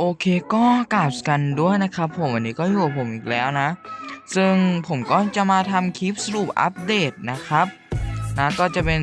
โอเคก็กราบกันด้วยนะครับผมวันนี้ก็อยู่กับผมอีกแล้วนะ ซึ่งผมก็จะมาทำคลิปสรุปอัปเดตนะครับนะก็จะเป็น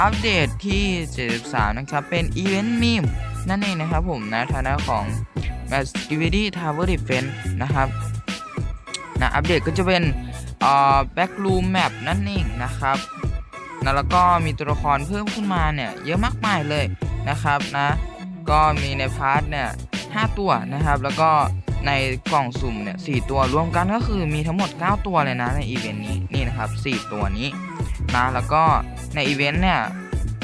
อัปเดตที่ 73 นะครับ เป็นอีเวนต์มีมนั่นเองนะครับผมนะฐานะของ m a s t i v i t y Tower Defense นะครับนะอัปเดตก็จะเป็นเอ่อ Backroom Map นั่นเองนะครับนะแล้วก็มีตัวละครเพิ่มขึ้นมาเนี่ยเยอะมากมายเลยนะครับนะก็มีในพาร์ทเนี่ย 5 ตัวนะครับ แล้วก็ในกล่องสุ่มเนี่ยสตัวรวมกันก็คือมีทั้งหมด 9 ตัวเลยนะในอีเวนต์นี้นี่นะครับ 4 ตัวนี้นะแล้วก็ในอีเวนต์เนี่ย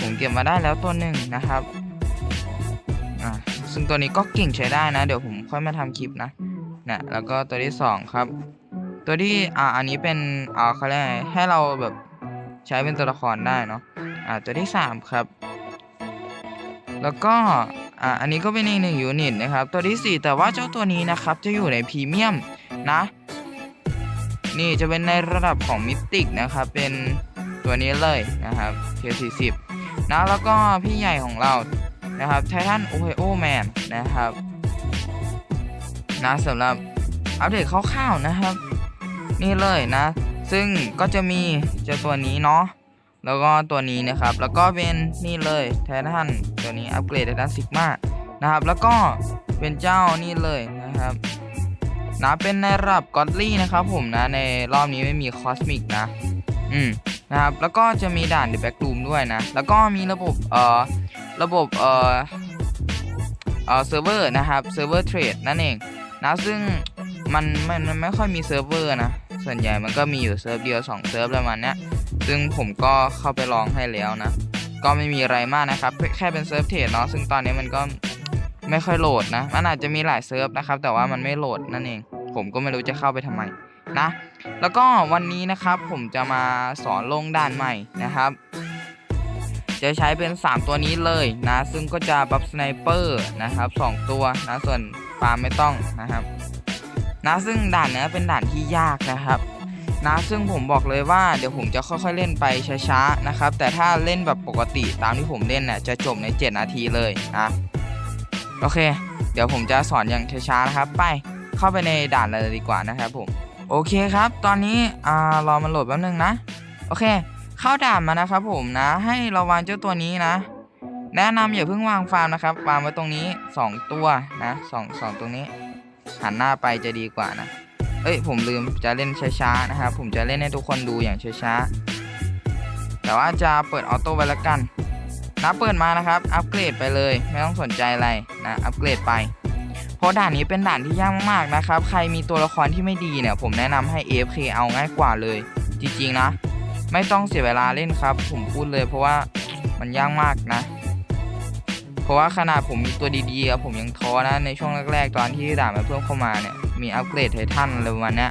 ผมเก็บมาได้แล้วตัวหนึ่งนะครับอ่าซึ่งตัวนี้ก็เก่งใช้ได้นะ เดี๋ยวผมค่อยมาทำคลิปนะนะแล้วก็ตัวที่ 2 ครับ ตัวที่อ่าอันนี้เป็นอ่าเขาเรียกไงให้เราแบบใช้เป็นตัวละครได้เนาะอ่าตัวที่ 3 ครับ แล้วก็ อ่าอันนี้ก็เป็นอีกหนึ่งยูนิตนะครับ ตัวที่ 4 แต่ว่าเจ้าตัวนี้นะครับจะอยู่ในพรีเมียมนะ นี่จะเป็นในระดับของมิติกนะครับ เป็นตัวนี้เลยนะครับเทียสี่สิบนะแล้วก็พี่ใหญ่ของเรานะครับไททันโอไฮโอแมนนะครับนะสำหรับอัปเดตคร่าวๆนะครับ นี่เลยนะ ซึ่งก็จะมีเจ้าตัวนี้เนาะ แล้วก็ตัวนี้นะครับ แล้วก็เป็นนี่เลยไททันตัวนี้อัปเกรดไททันซิกมานะครับ แล้วก็เป็นเจ้านี่เลยนะครับนะเป็นในระดับกอดลี่นะครับผมนะในรอบนี้ไม่มีคอสมิกนะอืมนะครับ แล้วก็จะมีด่านเดอะแบ็กรูมด้วยนะ แล้วก็มีระบบเอ่อระบบเอ่อเอ่อเซิร์ฟเวอร์นะครับเซิร์ฟเวอร์เทรดนั่นเองนะซึ่งมันมันมันไม่ค่อยมีเซิร์ฟเวอร์นะส่วนใหญ่มันก็มีอยู่เซิร์ฟเดียว2เซิร์ฟประมาณเนี้ย ซึ่งผมก็เข้าไปลองให้แล้วนะ ก็ไม่มีอะไรมากนะครับ แค่เป็นเซิร์ฟเทรดเนาะซึ่งตอนนี้มันก็ไม่ค่อยโหลดนะ มันอาจจะมีหลายเซิร์ฟนะครับ แต่ว่ามันไม่โหลดนั่นเอง ผมก็ไม่รู้จะเข้าไปทำไมนะ แล้วก็วันนี้นะครับผมจะมาสอนลงด่านใหม่นะครับ จะใช้เป็น 3 ตัวนี้เลยนะ ซึ่งก็จะบัฟสไนเปอร์นะครับ 2 ตัวนะ ส่วนปาไม่ต้องนะครับ นะ ซึ่งด่านเนี้ยเป็นด่านที่ยากนะครับ นะซึ่งผมบอกเลยว่าเดี๋ยวผมจะค่อยๆเล่นไปช้าๆนะครับ แต่ถ้าเล่นแบบปกติตามที่ผมเล่นเนี่ยจะจบใน 7 นาทีเลยนะโอเค เดี๋ยวผมจะสอนอย่างช้าๆนะครับ ไปเข้าไปในด่านเลยดีกว่านะครับผมโอเคครับ ตอนนี้อ่ารอมันโหลดแป๊บนึงนะโอเค เข้าด่านมานะครับผมนะ ให้เราวางเจ้าตัวนี้นะ แนะนำอย่าเพิ่งวางฟาร์มนะครับวางไว้ตรงนี้ 2 ตัวนะสองสองตรงนี้ หันหน้าไปจะดีกว่านะ เอ้ยผมลืมจะเล่นช้าๆนะครับผมจะเล่นให้ทุกคนดูอย่างช้าๆแต่ว่าจะเปิดออโต้ไว้แล้วกันนะเปิดมานะครับอัปเกรดไปเลยไม่ต้องสนใจอะไรนะอัปเกรดไป เพราะด่านนี้เป็นด่านที่ยากมากๆนะครับ ใครมีตัวละครที่ไม่ดีเนี่ย ผมแนะนำให้ AFK เอาง่ายกว่าเลย จริงๆนะ ไม่ต้องเสียเวลาเล่นครับ ผมพูดเลย เพราะว่ามันยากมากนะ เพราะว่าขนาดผมมีตัวดีๆผมยังท้อนะในช่วงแรกๆตอนที่ด่านมันเพิ่มเข้ามาเนี่ย มีอัปเกรดไททันอะไรประมาณนี้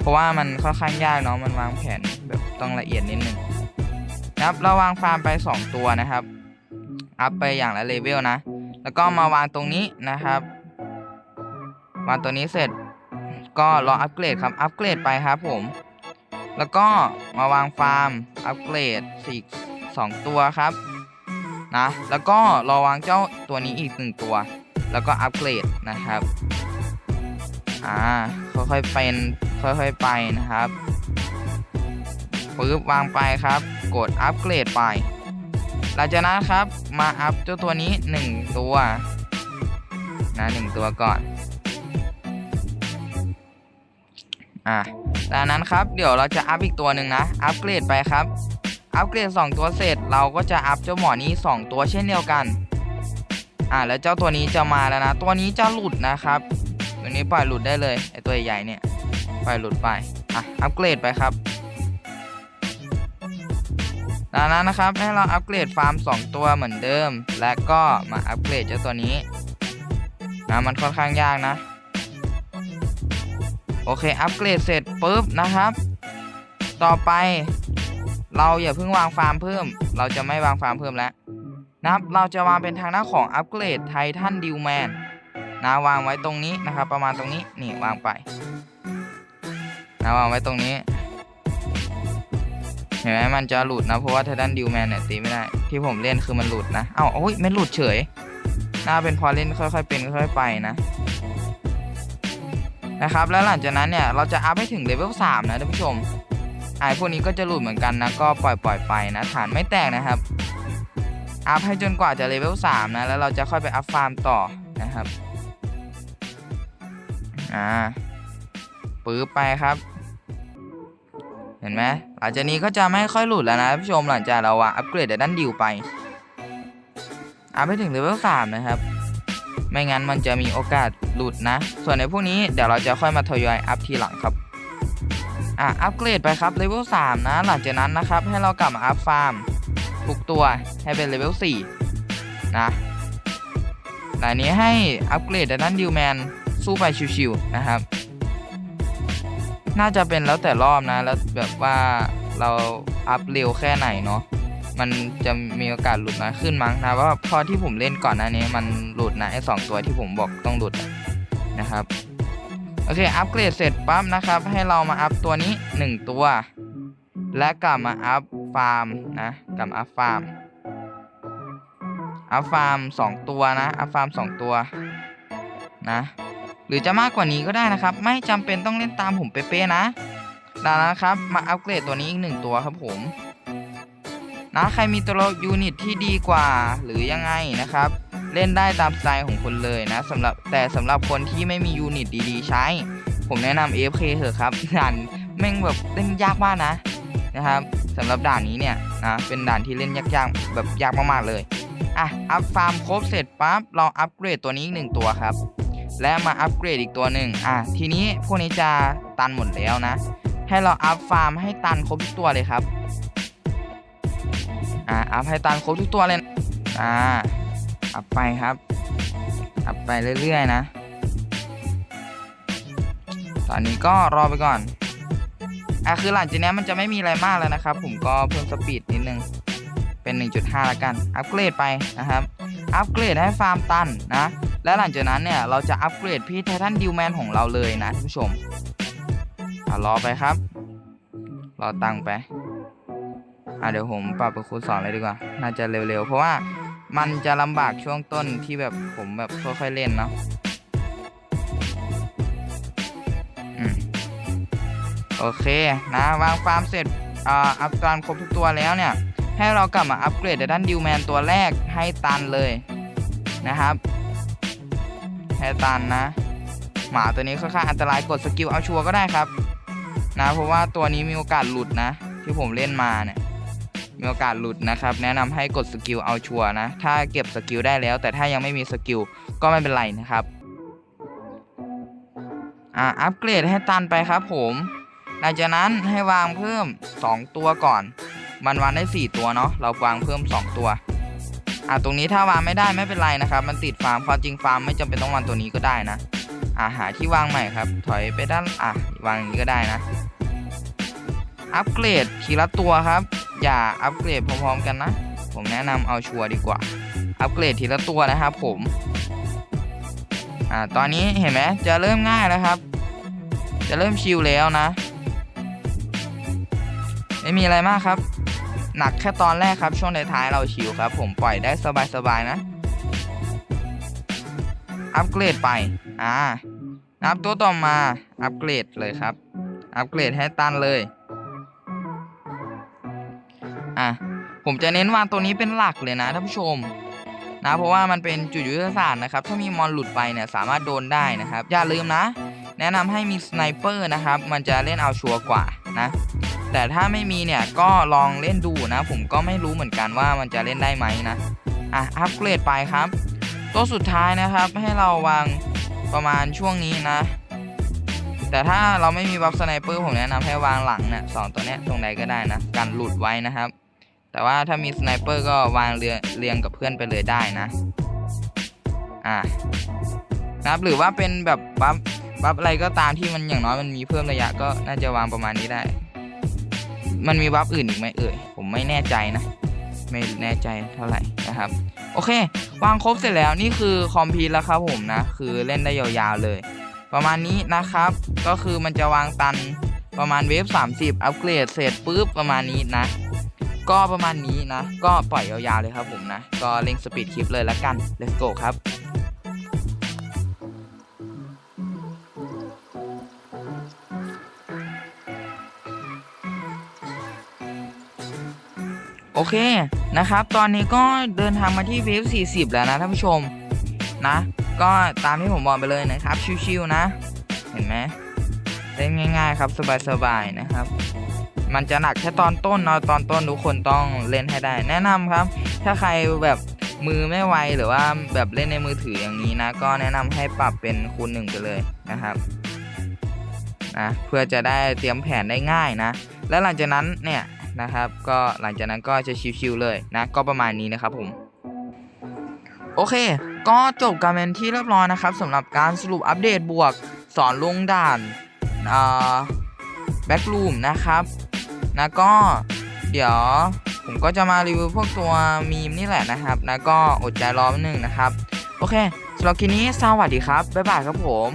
เพราะว่ามันค่อนข้างยากเนาะมันวางแผนแบบต้องละเอียดนิดนึงนะครับเราวางฟาร์มไป 2 ตัวนะครับ อัพไปอย่างละเลเวลนะ แล้วก็มาวางตรงนี้นะครับ วางตัวนี้เสร็จก็รออัปเกรดครับอัปเกรดไปครับผม แล้วก็มาวางฟาร์มอัปเกรดสี่สองตัวครับนะแล้วก็รอวางเจ้าตัวนี้อีกหนึ่งตัว แล้วก็อัปเกรดนะครับ อ่าค่อยๆเป็นค่อยๆไปนะครับปึ๊บวางไปครับ กดอัปเกรดไป หลังจากนั้นครับมาอัพเจ้าตัวนี้ 1 ตัวนะหนึ่งตัวก่อนอ่าจากนั้นครับเดี๋ยวเราจะอัพอีกตัวหนึ่งนะ อัปเกรดไปครับ อัปเกรด 2 ตัวเสร็จ เราก็จะอัพเจ้าหมอนี้ 2 ตัวเช่นเดียวกัน อ่าแล้วเจ้าตัวนี้จะมาแล้วนะ ตัวนี้จะหลุดนะครับ ตัวนี้ปล่อยหลุดได้เลยไอตัวใหญ่เนี่ยปล่อยหลุดไปอะอัปเกรดไปครับจากนั้นนะครับให้เราอัปเกรดฟาร์ม 2 ตัวเหมือนเดิม และก็มาอัปเกรดเจ้าตัวนี้นะมันค่อนข้างยากนะ โอเคอัปเกรดเสร็จปุ๊บนะครับ ต่อไป เราอย่าเพิ่งวางฟาร์มเพิ่ม เราจะไม่วางฟาร์มเพิ่มแล้วนะครับเราจะวางเป็นทางหน้าของอัปเกรดไททันดิวแมน นะวางไว้ตรงนี้นะครับ ประมาณตรงนี้นี่วางไปนะวางไว้ตรงนี้เห็นไหมมันจะหลุดนะเพราะว่าไททันดิวแมนเนี่ยตีไม่ได้ที่ผมเล่นคือมันหลุดนะเอ้าโอ้ยไม่หลุดเฉยน่าเป็นพอเล่นค่อยๆเป็นค่อยๆไปนะนะครับแล้วหลังจากนั้นเนี่ยเราจะอัพให้ถึงเลเวล3นะท่านผู้ชมไอ้พวกนี้ก็จะหลุดเหมือนกันนะก็ปล่อยปล่อยๆไปนะฐานไม่แตกนะครับอัพให้จนกว่าจะเลเวล3นะแล้วเราจะค่อยไปอัพฟาร์มต่อนะครับ อ่าปื๊บไปครับ เห็นไหมหลังจากนี้ก็จะไม่ค่อยหลุดแล้วนะท่านผู้ชมหลังจากเราอัปเกรดด้านดิวไปอัพให้ถึงเลเวล3นะครับ ไม่งั้นมันจะมีโอกาสหลุดนะ ส่วนในพวกนี้เดี๋ยวเราจะค่อยมาทยอยอัพทีหลังครับอะอัปเกรดไปครับเลเวล3นะ หลังจากนั้นนะครับ ให้เรากลับมาอัพฟาร์มทุกตัวให้เป็นเลเวล4นะแต่อันนี้ให้อัปเกรดด้านดิวแมน สู้ไปชิวๆนะครับ น่าจะเป็นแล้วแต่รอบนะ แล้วแบบว่าเราอัพเร็วแค่ไหนเนาะมันจะมีโอกาสหลุดน้อยขึ้นมั้งนะว่าพอที่ผมเล่นก่อนหน้านี้มันหลุดนะไอ้สองตัวที่ผมบอกต้องหลุดนะครับโอเคอัปเกรดเสร็จปั๊บนะครับ ให้เรามาอัพตัวนี้ 1 ตัว และกลับมาอัพฟาร์มนะกลับมาอัพฟาร์มอัพฟาร์ม2ตัวนะอัพฟาร์ม2ตัวนะ หรือจะมากกว่านี้ก็ได้นะครับ ไม่จำเป็นต้องเล่นตามผมเป๊ะๆนะดังนั้นครับมาอัปเกรดตัวนี้อีกหนึ่งตัวครับผมนะใครมีตัวยูนิตที่ดีกว่าหรือยังไงนะครับ เล่นได้ตามสไตล์ของคุณเลยนะสำหรับแต่สำหรับคนที่ไม่มียูนิตดีๆ ใช้ ผมแนะนำ AFK เถอะครับด่านแม่งแบบเล่นยากมากนะนะครับสำหรับด่านนี้เนี่ยนะเป็นด่านที่เล่นยากๆแบบยากมากๆเลยอะอัพฟาร์มครบเสร็จปั๊บเราอัปเกรดตัวนี้อีกหนึ่งตัวครับ และมาอัปเกรดอีกตัวหนึ่งอะทีนี้พวกนี้จะตันหมดแล้วนะ ให้เราอัพฟาร์มให้ตันครบทุกตัวเลยครับอ่าอัพให้ตันครบทุกตัวเลยอ่าอัพไปครับอัพไปเรื่อยๆนะ ตอนนี้ก็รอไปก่อนอะคือหลังจากนี้มันจะไม่มีอะไรมากแล้วนะครับ ผมก็เพิ่มสปีดนิดนึง เป็น 1.5ละกัน อัปเกรดไปนะครับ อัปเกรดให้ฟาร์มตันนะ และหลังจากนั้นเนี่ยเราจะอัปเกรดพี่ไททันดิวแมนของเราเลยนะท่านผู้ชมรอไปครับรอตังไปอะเดี๋ยวผมปรับเป็นคูณสองเลยดีกว่า น่าจะเร็วๆ เพราะว่ามันจะลำบากช่วงต้นที่แบบผมแบบค่อยๆเล่นเนาะอืมโอเคนะวางฟาร์มเสร็จอ่าอัพการครบทุกตัวแล้วเนี่ย ให้เรากลับมาอัปเกรดด้านดิวแมนตัวแรกให้ตันเลยนะครับ ให้ตันนะ หมาตัวนี้ค่อนข้างอันตรายกดสกิลเอาชัวร์ก็ได้ครับ นะเพราะว่าตัวนี้มีโอกาสหลุดนะ ที่ผมเล่นมาเนี่ยมีโอกาสหลุดนะครับ แนะนำให้กดสกิลเอาชัวร์นะ ถ้าเก็บสกิลได้แล้ว แต่ถ้ายังไม่มีสกิลก็ไม่เป็นไรนะครับอ่าอัปเกรดให้ตันไปครับผม หลังจากนั้นให้วางเพิ่ม 2 ตัวก่อน มันวางได้ 4 ตัวเนาะเราวางเพิ่ม 2 ตัว อ่าตรงนี้ถ้าวางไม่ได้ไม่เป็นไรนะครับ มันติดฟาร์มความจริงฟาร์มไม่จำเป็นต้องวางตัวนี้ก็ได้นะอ่าหาที่วางใหม่ครับ ถอยไปด้านอะวางอย่างนี้ก็ได้นะ อัปเกรดทีละตัวครับ อย่าอัปเกรดพร้อมๆกันนะ ผมแนะนำเอาชัวร์ดีกว่า อัปเกรดทีละตัวนะครับผมอ่าตอนนี้เห็นไหมจะเริ่มง่ายแล้วครับ จะเริ่มชิลแล้วนะ ไม่มีอะไรมากครับ หนักแค่ตอนแรกครับช่วงท้ายเราชิลครับ ผมปล่อยได้สบายๆนะ อัปเกรดไป อ่านับตัวต่อมาอัปเกรดเลยครับ อัปเกรดให้ตันเลย อะผมจะเน้นวางตัวนี้เป็นหลักเลยนะท่านผู้ชมนะเพราะว่ามันเป็นจุดยุทธศาสตร์นะครับ ถ้ามีมอนหลุดไปเนี่ยสามารถโดนได้นะครับ อย่าลืมนะ แนะนำให้มีสไนเปอร์นะครับ มันจะเล่นเอาชัวร์กว่านะ แต่ถ้าไม่มีเนี่ยก็ลองเล่นดูนะ ผมก็ไม่รู้เหมือนกันว่ามันจะเล่นได้ไหมนะ อะ อัปเกรดไปครับ ตัวสุดท้ายนะครับให้เราวางประมาณช่วงนี้นะ แต่ถ้าเราไม่มีบัฟสไนเปอร์ผมแนะนำให้วางหลังเนี่ยสองตัวเนี้ยตรงใดก็ได้นะกันหลุดไว้นะครับ แต่ว่าถ้ามีสไนเปอร์ก็วางเรียงเรียงกับเพื่อนไปเลยได้นะ อ่านะครับหรือว่าเป็นแบบบัฟบัฟอะไรก็ตามที่มันอย่างน้อยมันมีเพิ่มระยะก็น่าจะวางประมาณนี้ได้ มันมีบัฟอื่นอีกไหมเอ่ย ผมไม่แน่ใจนะ ไม่แน่ใจเท่าไหร่นะครับ โอเค วางครบเสร็จแล้วนี่คือคอมพิวแล้วครับผมนะ คือเล่นได้ยาวๆเลย ประมาณนี้นะครับ ก็คือมันจะวางตันประมาณเวฟ30 อัปเกรดเสร็จปุ๊บประมาณนี้นะ ก็ประมาณนี้นะ ก็ปล่อยยาวๆเลยครับผมนะ ก็เร่งสปีดคลิปเลยละกัน let's go ครับ โอเคนะครับ ตอนนี้ก็เดินทางมาที่เวฟ40 แล้วนะท่านผู้ชมนะ ก็ตามที่ผมบอกไปเลยนะครับชิวๆนะ เห็นไหมเล่นง่าย ๆ ครับสบายๆนะครับ มันจะหนักแค่ตอนต้นเนาะตอนต้นทุกคนต้องเล่นให้ได้ แนะนำครับ ถ้าใครแบบมือไม่ไวหรือว่าแบบเล่นในมือถืออย่างนี้นะ ก็แนะนำให้ปรับเป็นคูณหนึ่งไปเลยนะครับนะเพื่อจะได้เตรียมแผนได้ง่ายนะ แล้วหลังจากนั้นเนี่ย นะครับ ก็หลังจากนั้นก็จะชิวๆเลยนะ ก็ประมาณนี้นะครับผม โอเค ก็จบการเป็นที่เรียบร้อยนะครับสำหรับการสรุปอัปเดตบวกสอนลงด่านอ่าแบ็กลูมนะครับนะก็เดี๋ยวผมก็จะมารีวิวพวกตัวมีมนี่แหละนะครับนะก็อดใจรอแป๊บนึงนะครับ โอเคสำหรับคลิปนี้สวัสดีครับ บ๊ายบายครับผม